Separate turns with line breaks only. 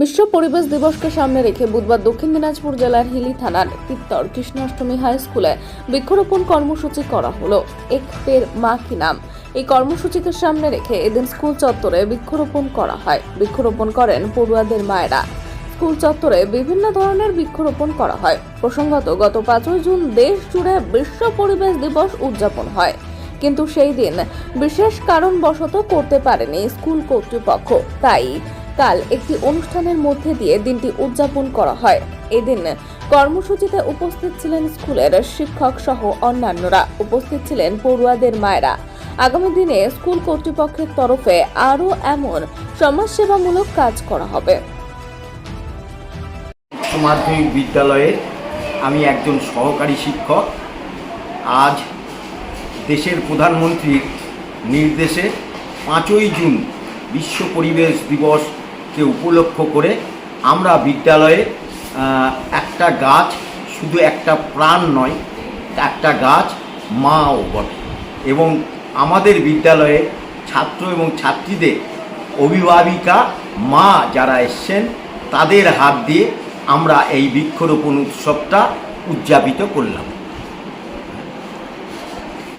বিশ্ব পরিবেশ দিবসকে সামনে রেখে বুধবার দক্ষিণ দিনাজপুর জেলার হিলি থানার তিত্তর কৃষ্ণাষ্টমী হাই স্কুলে বৃক্ষরোপণ কর্মসূচি করা হলো। এক পের মা কি নাম? এই কর্মসূচিকে সামনে রেখে এদিন স্কুল চত্বরে বৃক্ষরোপণ করা হয়। বৃক্ষরোপণ করেন পড়ুয়াদের মায়েরা। স্কুল চত্বরে বিভিন্ন ধরনের বৃক্ষরোপণ করা হয়। প্রসঙ্গত, গত পাঁচই জুন দেশ জুড়ে বিশ্ব পরিবেশ দিবস উদযাপন হয়। কিন্তু সেই দিন বিশেষ কারণবশত করতে পারেনি স্কুল কর্তৃপক্ষ। তাই কাল একটি অনুষ্ঠানের মধ্যে দিয়ে দিনটি উদযাপন করা হয়। এদিন কর্মসূচিতে উপস্থিত ছিলেন স্কুলের শিক্ষক সহ অন্যান্যরা। উপস্থিত ছিলেন পড়ুয়াদের মায়েরা। আগামী দিনে স্কুল কর্তৃপক্ষের তরফে আরও এমন সমাজসেবামূলক কাজ করা হবে।
মাধ্যমিক বিদ্যালয়ে আমি একজন সহকারী শিক্ষক। আজ দেশের প্রধানমন্ত্রীর নির্দেশে পাঁচই জুন বিশ্ব পরিবেশ দিবসকে উপলক্ষ করে আমরা বিদ্যালয়ে একটা গাছ শুধু একটা প্রাণ নয়, একটা গাছ মাও বটে। এবং আমাদের বিদ্যালয়ে ছাত্র এবং ছাত্রীদের অভিভাবিকা মা যারা এসছেন, তাদের হাত দিয়ে আমরা এই বৃক্ষরোপণ উৎসবটা উদযাপিত করলাম।